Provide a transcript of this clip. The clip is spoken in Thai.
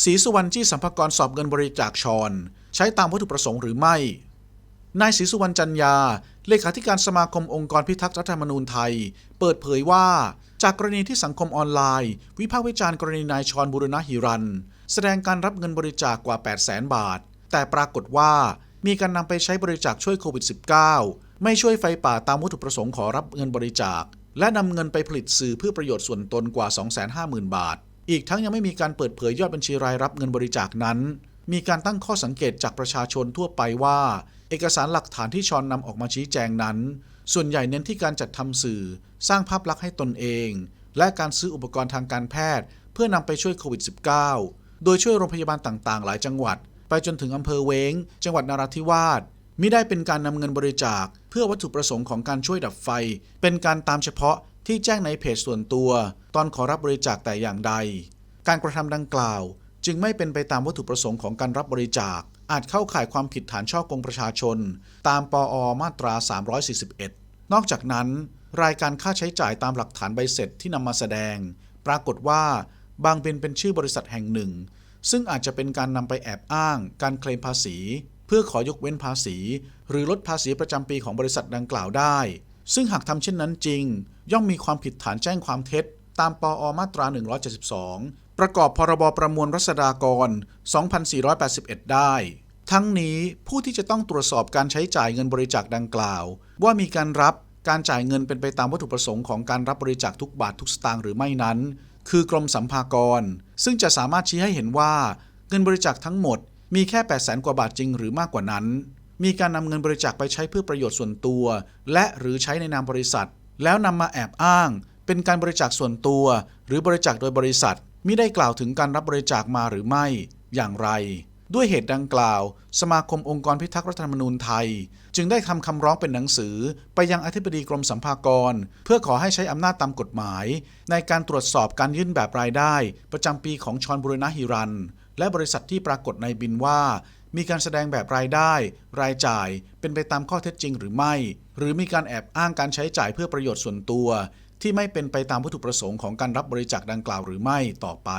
ศรีสุวรรณจี้สัมภากรสอบเงินบริจาคชอนใช้ตามวัตถุประสงค์หรือไม่ นายศรีสุวรรณจันยา เลขาธิการสมาคมองค์กรพิทักษ์รัฐธรรมนูญไทย เปิดเผยว่า จากกรณีที่สังคมออนไลน์ วิพากษ์วิจารณ์กรณีนายชอนบุรณหิรัน แสดงการรับเงินบริจาคกว่า 8 0 0แสนบาท แต่ปรากฏว่ามีการนำไปใช้บริจาคช่วยโควิด -19 ไม่ช่วยไฟป่าตามวัตถุประสงค์ขอรับเงินบริจาค และนำเงินไปผลิตสื่อเพื่อประโยชน์ส่วนตนกว่า 250,000 บาท อีกทั้งยังไม่มีการเปิดเผยยอดบัญชีรายรับเงินบริจาคนั้น มีการตั้งข้อสังเกตจากประชาชนทั่วไปว่า เอกสารหลักฐานที่ชอนนำออกมาชี้แจงนั้น ส่วนใหญ่เน้นที่การจัดทำสื่อ สร้างภาพลักษณ์ให้ตนเอง และการซื้ออุปกรณ์ทางการแพทย์ เพื่อนำไปช่วยโควิด -19 โดยช่วยโรงพยาบาลต่างๆ หลายจังหวัด ไปจนถึงอำเภอเว้งจังหวัดนราธิวาสมิได้เป็นการนำเงินบริจาค เพื่อวัตถุประสงค์ของการช่วยดับไฟ เป็นการตามเฉพาะ ที่แจ้งในเพจส่วนตัว ตอนขอรับบริจาคแต่อย่างใด การกระทำดังกล่าว จึงไม่เป็นไปตามวัตถุประสงค์ของการรับบริจาค อาจเข้าข่ายความผิดฐานช่อกงประชาชน ตามปอมาตรา 341 นอกจากนั้น รายการค่าใช้จ่ายตามหลักฐานใบเสร็จที่นำมาแสดง ปรากฏว่าบางเป็นเป็นชื่อบริษัทแห่งหนึ่ง ซึ่งอาจจะเป็นการนำไปแอบอ้าง การเคลมภาษี เพื่อขอยกเว้นภาษี หรือลดภาษีประจำปีของบริษัทดังกล่าวได้ ซึ่งหากทำเช่นนั้นจริง ย่อมมีความผิดฐานแจ้งความเท็จ ตามปอมาตรา 172 ประกอบพรบประมวลรัษฎากร 2481 ได้ ทั้งนี้ผู้ที่จะต้องตรวจสอบการใช้จ่ายเงินบริจาคดังกล่าว ว่ามีการรับการจ่ายเงินเป็นไปตามวัตถุประสงค์ของการรับบริจาคทุกบาททุกสตางค์หรือไม่นั้น คือกรมสัมภากร ซึ่งจะสามารถชี้ให้เห็นว่า เงินบริจาคทั้งหมดมีแค่ 8 0 0แสนกว่าบาทจริงหรือมากกว่านั้น มีการนำเงินบริจาคไปใช้เพื่อประโยชน์ส่วนตัว และหรือใช้ในนามบริษัท แล้วนำมาแอบอ้าง เป็นการบริจาคส่วนตัว หรือบริจาคโดยบริษัทมิได้กล่าวถึงการรับบริจาคมาหรือไม่ อย่างไร ด้วยเหตุดังกล่าว สมาคมองค์กรพิทักษ์รัฐธรรมนูญไทย จึงได้ทำคำร้องเป็นหนังสือ ไปยังอธิบดีกรมสัมภากร เพื่อขอให้ใช้อำนาจตามกฎหมาย ในการตรวจสอบการยื่นแบบรายได้ ประจำปีของชอนบุรณหิรัน และบริษัทที่ปรากฏในบินว่า มีการแสดงแบบรายได้ รายจ่าย เป็นไปตามข้อเท็จจริงหรือไม่ หรือมีการแอบอ้างการใช้จ่ายเพื่อประโยชน์ส่วนตัว ที่ไม่เป็นไปตามวัตถุประสงค์ของการรับบริจาคดังกล่าวหรือไม่ต่อไป